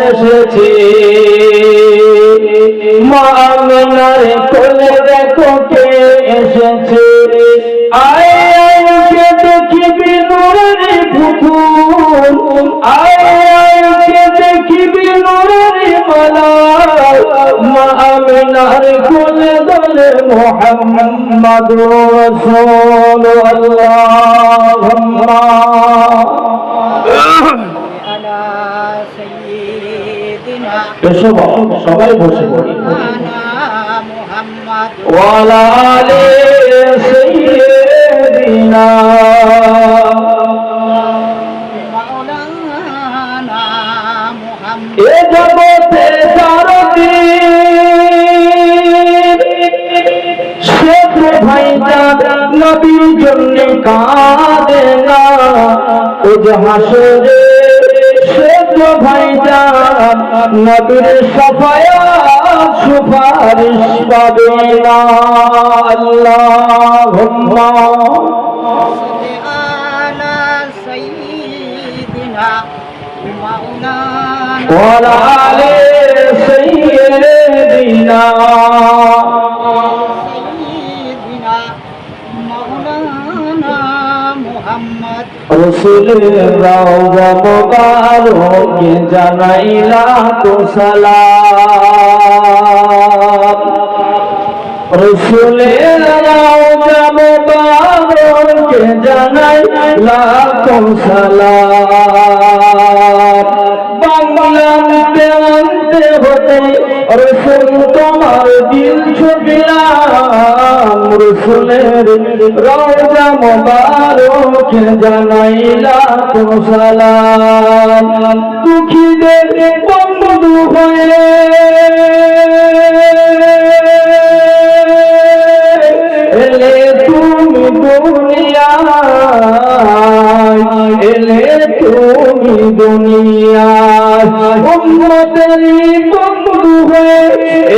এসেছে মা আমিনার কোলে দেখো কে এসেছে। আয় আয় কে দেখিবি নূরের পুতুল আয় আয় কে দেখিবি নূরের মোহাম্মদ এসো সবাই বসে পড়ি। ওয়ালা সুপারিশ পাবে না আল্লাহুম্মা صل على سيدنا مولانا وعلى آل سيدنا سيدنا مولانا محمد রসুলের রওজা মোবারকে জানাইলা তো সালাম রসুলের রওজা মোবারকে জানাইলা তো সালাম হতে রসুল তোমার দিল ছবিলাম রসুলের রওজা মোবারক জানাইলা তো সালাম দুঃখীদের বন্ধু হয়ে হয়ে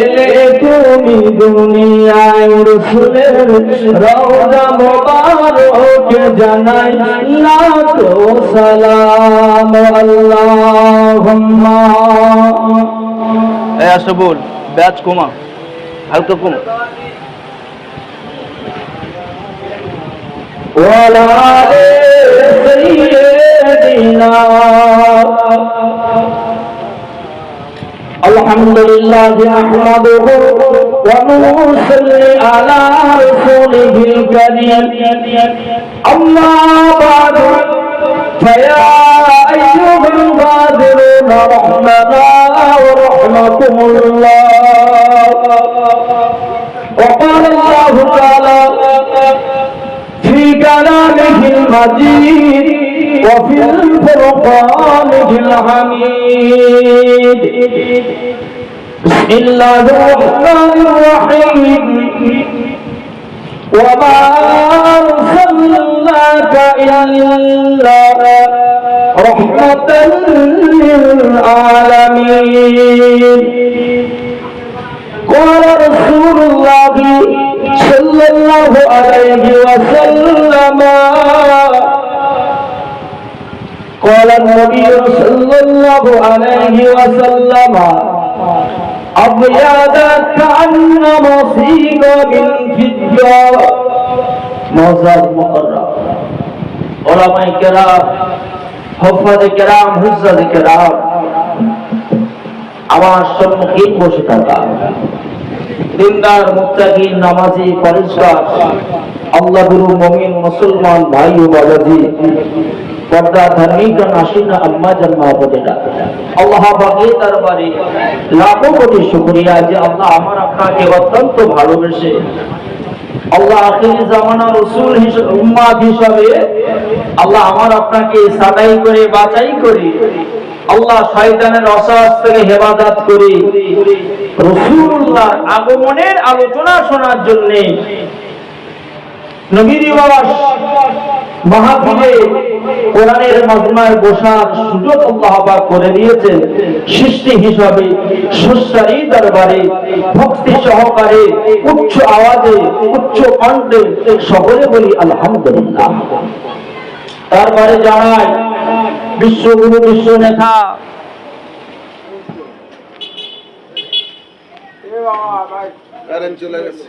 এলে তুমি দুনিয়ায় জানাই। সালাম ব্যাচ কমা হালকা কমা। آل سيدنا الحمد لله نحمده ونصلي على رسوله الكريم أما بعد فيا أيها الغادرون رحمنا ورحمكم الله وقال الله المجيد وفي الفرقان الحميد بسم الله الرحمن الرحيم. وما أرسلناك إلا رحمة للعالمين. قال رسول الله صلى الله عليه وسلم قال النبي صلى الله عليه وسلم أبيض كأنما سيغ من فضة موزاد مقرر علماء كرام حفاظ كرام حزة كرام আমার সম্মুখে বসে থাকা দিনদার মুত্তাকি নামাজি পরিষ্কার আল্লাহ গুরু মমিন মুসলমান ভাই ও বাবাজি আল্লাহ আমার আপনাকে সাদাই করে করে আল্লাহ শয়তানের থেকে হেফাজত করে আগমনের আলোচনা শোনার জন্য নবীর বাবা কোরআনের বসার সুযোগ করে সৃষ্টি হিসাবে দরবারে, ভক্তি সহকারে, উচ্চ আওয়াজে, উচ্চ কণ্ঠে সকলে বলি আলহামদুলিল্লাহ। তারপরে জানায় বিশ্বগুরু বিশ্ব নেতা চলে গেছে।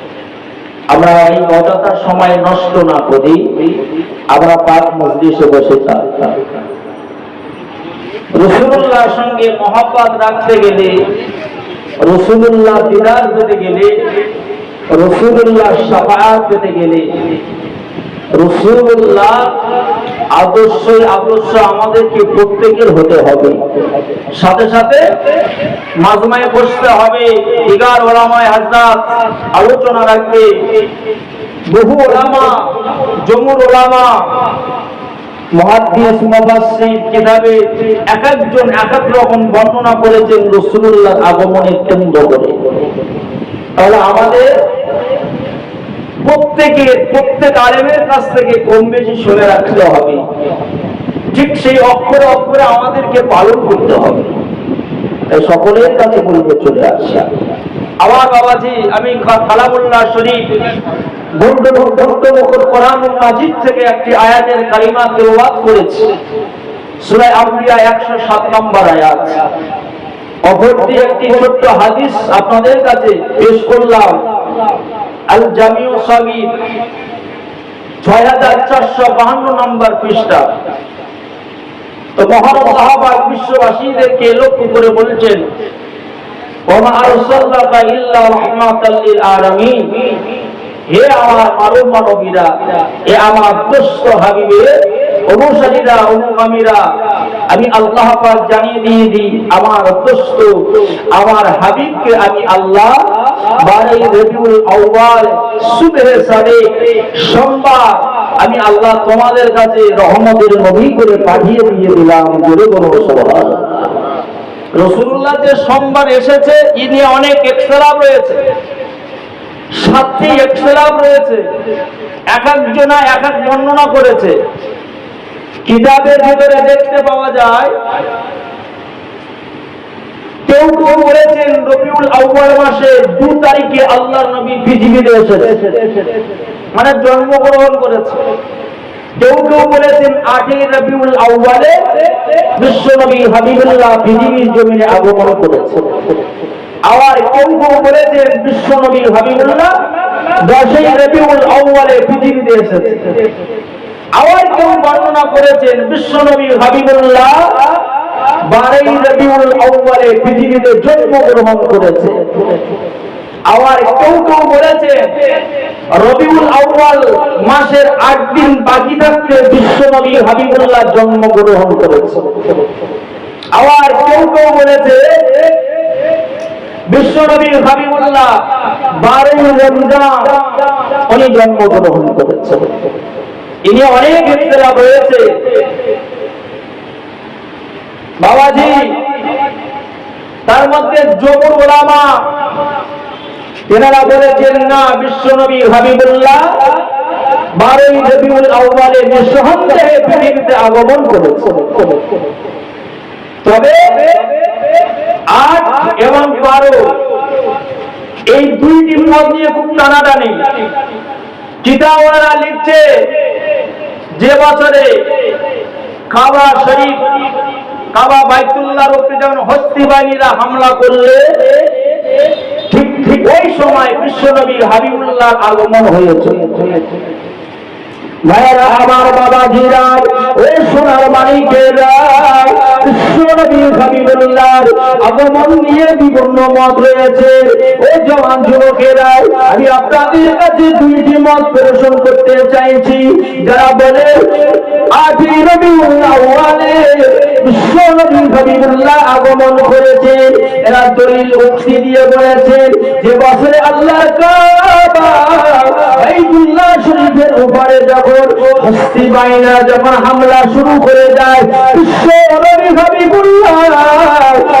আমরা এই অযথা সময় নষ্ট না করি, আমরা পাক মজলিসে বসে রসুল্লাহর সঙ্গে মহাপাত রাখতে গেলে, রসুল্লাহ দিদার পেতে গেলে, রসুল্লাহ সাফায়াত পেতে গেলে, রসুল্লাহ আদর্শই আদর্শ আমাদেরকে প্রত্যেকের হতে হবে। সাথে সাথে মাজমায় বসতে হবে। দিগার ওলামায় হাজরাত আলোচনা রাখবে। বহু ওলামা জমুর ওলামা এক একজন এক এক রকম বর্ণনা করেছেন তাহলে আমাদের প্রত্যেকের প্রত্যেক আলেমের কাছ থেকে কম বেশি শুনে রাখতে হবে। ঠিক সেই অক্ষরে অক্ষরে আমাদেরকে পালন করতে হবে। সকলের কাছে বলতে চলে আসি আমার বাবাজি, আমি কালামুল্লাহ শরীফ বন্ধ বন্ধ মুখর কোরআন মাজিদ থেকে একটি আয়াতের কালিমা তেলাওয়াত করেছি। সূরা আম্বিয়া 107 নম্বর আয়াত। অপরটি একটি ছোট্ট হাদিস আপনাদের কাছে পেশ করলাম। আল জামিউ সাগীর 6452 নম্বর পৃষ্ঠা। তো মহান বিশ্ববাসীদেরকে লক্ষ্য করে বলছেন হে আমার মানব মানবীরা হে আমার দুষ্ট হাবিবের অনুসারীরা, অনুগামীরা আমি আল্লাহ জানিয়ে দিয়ে দিই, আমার দোস্ত, আমার হাবিবকে আমি আল্লাহ আমি আল্লাহ তোমাদের কাছে রহমতের নবী করে পাঠিয়ে দিয়ে দিলাম, জোরে কোনো রসুল্লাহ যে সোমবার এসেছে ই নিয়ে অনেক এক্সেলাম রয়েছে, সাতটি এক্সেলাম রয়েছে, এক একজনা এক এক বর্ণনা করেছে। কিতাবের ভিতরে দেখতে পাওয়া যায়, কেউ কেউ বলেছেন রবিউল আউয়াল মাসে দু তারিখে আল্লাহর নবী পৃথিবীতে এসেছে। মানে জন্মগ্রহণ করেছে। কেউ কেউ বলেছেন আটই রবিউল আউয়ালে বিশ্বনবী হাবিবুল্লাহ পৃথিবীর জমিনে আগমন করেছে। আবার কেউ কেউ বলেছেন বিশ্বনবী হাবিবুল্লাহ দশই রবিউল আউয়ালে পৃথিবীতে এসেছে। আবার কেউ বর্ণনা করেছেন, বিশ্বনবী হাবিবুল্লাহ, বারোই রবিউল আউয়ালে পৃথিবীতে জন্মগ্রহণ করেছে আবার কেউ কেউ বলেছে রবিউল আউয়াল মাসের আট দিন বাকি থাকতে বিশ্বনবী হাবিবুল্লাহ জন্মগ্রহণ করেছে আবার কেউ কেউ বলেছে বিশ্বনবী হাবিবুল্লাহ বারোই রমজান, উনি জন্মগ্রহণ করেছে ইনি অনেক ইখতিলাফ হয়েছে বাবাজি, তার মধ্যে জমুর ওলামা তেনারা বলেছেন, না বিশ্বনবী হাবিবুল্লাহ, বারোই রবিউল আউয়ালে নিঃসন্দেহে পৃথিবীতে আগমন করেছে। তবে আট এবং বারো, এই দুইটি পদ নিয়ে খুব টানাটানি। কিতাবরা লিখছে যে বছরে কাবা শরীফ, কাবা বাইতুল্লাহর উপরে যখন হস্তি বাহিনীরা হামলা করলে ঠিক ঠিক ওই সময় বিশ্বনবী হাবিবুল্লাহ আগমন হয়েছে। ভাইয়েরা, আমার বাবা জিরা ওই সোনার হাবিবুল্লাহর আগমন নিয়ে বিভিন্ন মত রয়েছে। ও জওয়ান যুবকেরা, আমি আপনাদের কাছে দুইটি মত যারা বলে বিশ্বনবী হাবিবুল্লাহ আগমন করেছেন, এরা দলিল উক্তি দিয়ে বলেছেন যে বছরে আল্লাহ বাইতুল্লাহ শরীফের উপরে যখন হস্তি বাইনা, যখন হামলা শুরু করে যায় বিশ্ব হাবিবুল্লাহ ঠিক সেই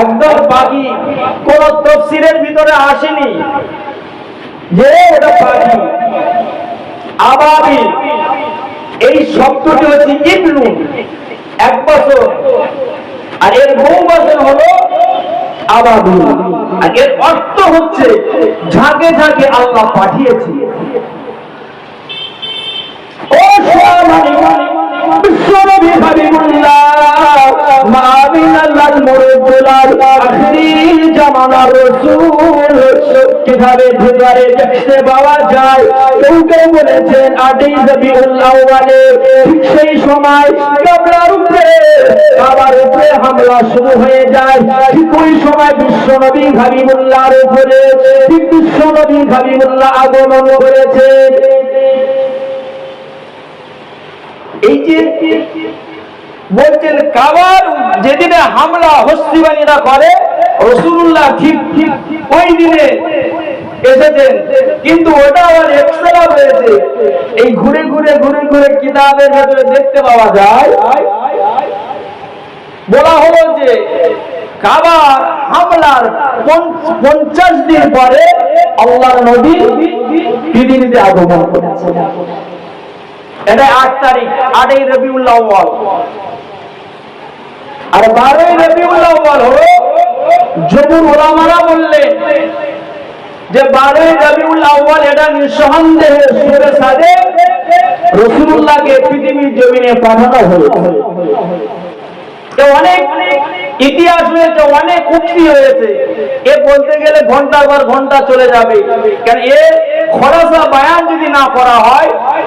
একদম পাখি। কোন তফসিরের ভিতরে আসেনি যে ওটা পাখি। আবাবিল এই শব্দটি হচ্ছে ইবনু এক বছর। আর এর বহু বছর হলো আবাবিল। আর এর অর্থ হচ্ছে ঝাঁকে ঝাঁকে আল্লাহ পাঠিয়েছি। ও সোনামণি, বিশ্বনবী হাবিবুল্লাহ, মা আমিনাল্লাহর মুরব্বুলার, আখির জামানার রাসূল, পাওয়া যায় কেউ কেউ বলেছেন আটই রবিউল আউয়ালে ঠিক সেই সময় কাবলার উপরে কাবার উপরে হামলা শুরু হয়ে যায় ঠিক ওই সময় বিশ্বনবী হাবিবুল্লাহর উপরে ঠিক বিশ্বনবী হাবিবুল্লাহ আগমন করেছেন এই যে বলছেন কাবার যেদিনে হামলা হস্তিবানীরা করে রসুল্লাহ ঠিক ঠিক ওই দিনে এসেছেন। কিন্তু ওটা আবার এক্সট্রা হয়েছে এই ঘুরে ঘুরে ঘুরে ঘুরে কিতাবের ভেতরে দেখতে পাওয়া যায়, বলা হলো যে কাবার হামলার পঞ্চ- পঞ্চাশ দিন পরে আল্লাহর নবী পৃথিবীতে আগমন করেছে এটা আট তারিখ, আটই রবিউল্লাহ। আর বারোই রবিউল্লাহ হলো জবুর ওলামারা বললেন যে বারোই এটা নিঃসন্দেহে সুরে রসুল্লাহকে পৃথিবীর জমিনে পাঠানো তো অনেক ইতিহাস হয়েছে অনেক উক্তি হয়েছে এ বলতে গেলে ঘণ্টার পর ঘণ্টা চলে যাবে। কারণ এ খরচা বায়ান যদি না করা হয়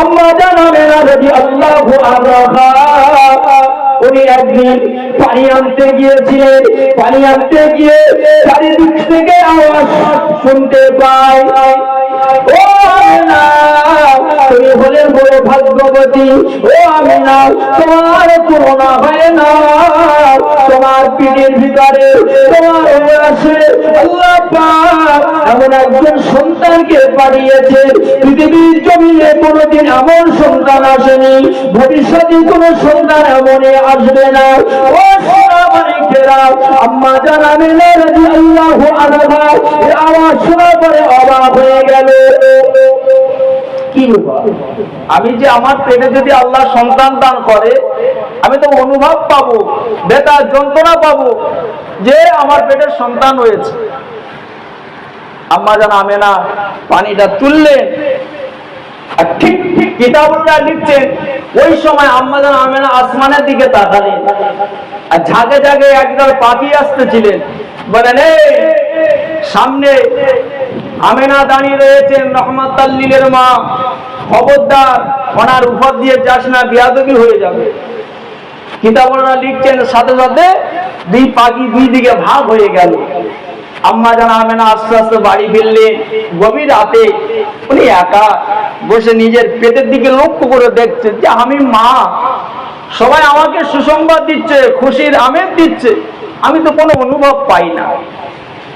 আম্মা জান আমেনা রবি আল্লাহু উনি একদিন পানি আনতে গিয়েছিলেন, পানি আনতে গিয়ে চারিদিক থেকে আওয়াজ শুনতে পাই ও আমিনা তুমি বড় ভাগ্যবতী। ও আমিনা তোমার তুলনা হয় না। তোমার পিঠের ভিতরে, তোমার পাক এমন একজন সন্তানকে পাঠিয়েছে। পৃথিবীর জমিনে কোনোদিন এমন সন্তান আসেনি। ভবিষ্যতে কোন সন্তান এমনই আসবে না। ও আম্মা না রাজি আল্লাহ আনহা আওয়াজ শোনার পরে অবাক হয়ে গেল। কি আমি যে আমার পেটে যদি আল্লাহ সন্তান দান করে, আমি তো অনুভব পাবো, বেতা যন্ত্রণা পাবো যে আমার পেটের সন্তান হয়েছে আম্মা জান আমেনা পানিটা তুললেন, আর ঠিক ঠিক কিতাবুল্লাহ লিখছেন, ওই সময় আম্মা জান আমেনা আসমানের দিকে তাকালেন, আর ঝাঁকে ঝাঁকে একদল পাখি আসতেছিলেন। বলেন সামনে আমেনা দাঁড়িয়ে রয়েছেন, রহমত আল্লিলের মা। খবরদার, ওনার উপর দিয়ে যাস না, বিয়াদবি হয়ে যাবে। কিতাবরা লিখছেন, সাথে সাথে দুই পাখি দুই দিকে ভাগ হয়ে গেল। আম্মা জানা আমেনা আস্তে আস্তে বাড়ি ফিরলে গভীর রাতে উনি একা বসে নিজের পেটের দিকে লক্ষ্য করে দেখছে যে, আমি মা। সবাই আমাকে সুসংবাদ দিচ্ছে, খুশির আমেজ দিচ্ছে। আমি তো কোনো অনুভব পাই না।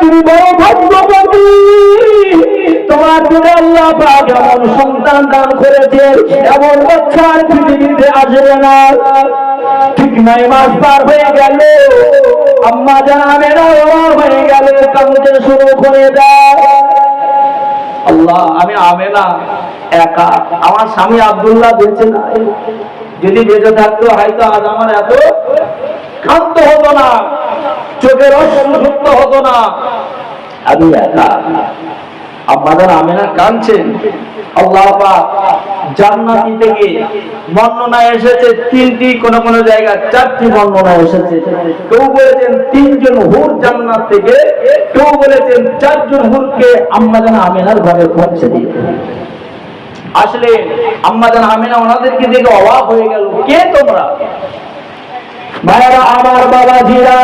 তুমি বড় ভাগ্যবতী। তোমার জন্য আল্লাহ পাক এমন সন্তান দান করেছে, এমন বাচ্চা পৃথিবীতে আসবে না। ঠিক নয় মাস পার হয়ে গেল। আম্মা জানাবে না ওরা হয়ে গেল কামতে শুরু করে দেয়। আল্লাহ, আমি আমেনা, একা। আমার স্বামী আব্দুল্লাহ বেঁচে না যদি বেঁচে থাকতো, হয়তো আজ আমার এত ক্ষান্ত হতো না। চোখের অসুস্থ হতো না। আমি একা আমাদের আমেনা কেউ বলেছেন তিনজন হুর জান্নাত থেকে, কেউ বলেছেন চারজন হুরকে আম্মাজান আমেনার ঘরে পৌঁছে দিয়ে আসলে আম্মাজান আমেনা ওনাদেরকে দেখে অবাক হয়ে গেল, কে তোমরা? ভাইরা আমার বাবা জিরা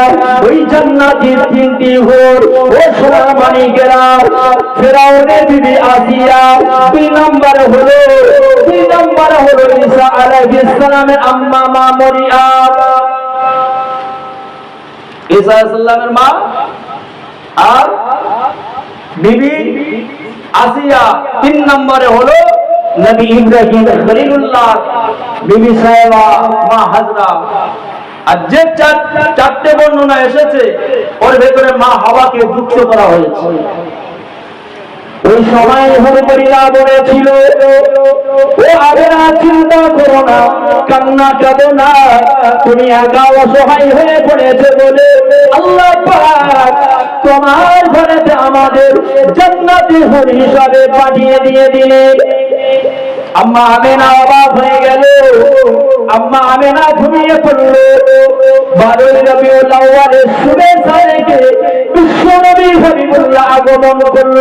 ওই জান্নাতির তিনটি হোর, ও সোনা মানিকেরা ফেরাউনের বিবি আসিয়া, দুই নম্বরে হলো, দুই নম্বরে হলো ঈসা আলাইহিস সালামের আম্মা, মা মরিয়াম ঈসা আলাইহিস মা আর বিবি আসিয়া, তিন নম্বরে হলো নবী ইব্রাহিম খলিলুল্লাহ, বিবি সাহেবা, মা হাজরা। আর যে চারটে বর্ণনা এসেছে, ওর ভেতরে মা হাওয়াকে যুক্ত করা হয়েছে। ওই সময় বলেছিল ও আবেরা চিন্তা করো না, কান্না কাঁদো না, তুমি একা অসহায় হয়ে পড়েছে বলে আল্লাহ তোমার ঘরেতে আমাদের জান্নাতি হরি হিসাবে পাঠিয়ে দিয়ে দিলেন। আম্মা আমেনা অবাক হয়ে আম্মা আমেনা ঘুমিয়ে পড়ল। বারোই রবিউল আউয়ালের রেখে বিশ্ব নবী হাবিবুল্লাহ আগমন করল।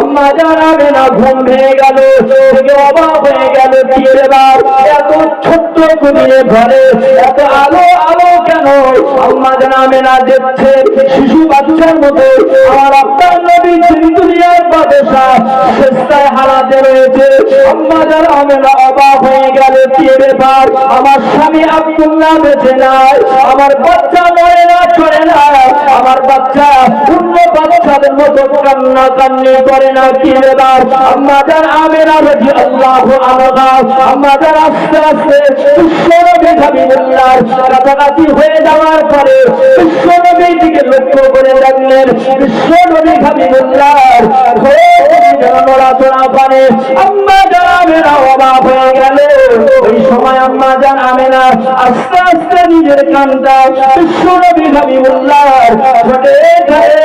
আম্মা জানাবে না ঘুম ভেঙে গেল, থেকে অবাক হয়ে গেল। কি ব্যাপার এত ছোট্ট কুমিরে ঘরে, এত আলো আলো কেন আমার আপনার নবী যিনি দুনিয়ার হারাতে রয়েছে। আম্মা জানাবে না অবাক হয়ে গেল কি ব্যাপার? আমার স্বামী আব্দুল্লাহ বেঁচে নাই, আমার বাচ্চা মরে না, চলে না। আমার বাচ্চা কান্না কান্নি করে না রাজি আল্লাহ আম্মা জান আস্তে আস্তে বিশ্বনবী হাবিবুল্লাহর কাছাকাছি হয়ে যাওয়ার পরে বিশ্বনবীর দিকে লক্ষ্য করে দেখলেন বিশ্বনবী হাবিবুল্লাহর নড়াচড়া আম্মা জান আমেরা অবাক হয়ে গেল। ওই সময় আম্মা জান আমেনা আস্তে আস্তে নিজের কানটা বিশ্বনবী হাবিবুল্লাহর ঠোঁটে ধরে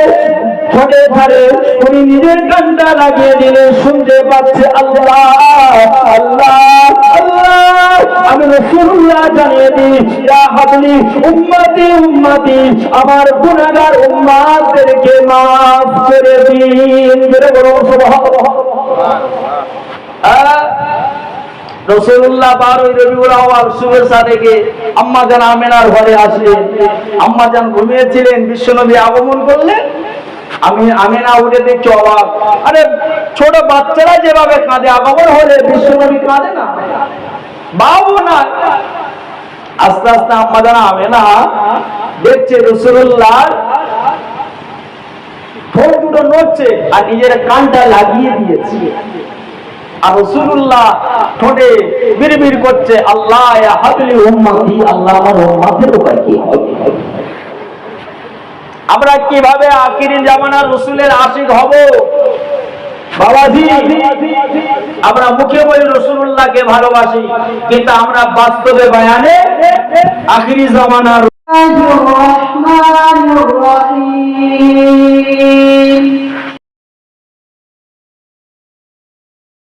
ঠোঁটে ধরে। উনি নিজের কানটা লাগিয়ে দিলে শুনতে পাচ্ছে আল্লাহ আল্লাহ আমি রসুল্লাহ জানিয়ে দিই ইয়া হাবলি আমার গুনাহগার উম্মাতদেরকে মাফ করে দিন। সুবহানাল্লাহ। আহ, রসুল্লাহ বারোই রবিউল আওয়াল শুভেচ্ছা থেকে আম্মা জান আমেনার ঘরে আসলেন। আম্মা জান ঘুমিয়েছিলেন বিশ্বনবী আগমন করলেন। আমি আমি না উঠে দেখছি অবাক। আরে ছোট বাচ্চারা যেভাবে কাঁদে আগমন হলে বিশ্বনবী কাঁদে না? বাবু না। আস্তে আস্তে আম্মা জান আমেনা দেখছে রসুল্লাহ ঠোঁট দুটো নড়ছে আর নিজের কানটা লাগিয়ে দিয়েছে। আর রসুল্লাহ ঠোঁটে বিড়বিড় করছে, আল্লাহ হাবলি উম্মতি, আল্লাহ আমার উম্মতের উপায় কি আমরা কীভাবে আকিরিন জামানার রসুলের আশিক হব? আমরা মুখে বলি রসুল্লাহকে ভালোবাসি, কিন্তু আমরা বাস্তবে বায়ানে আখিরি জামানার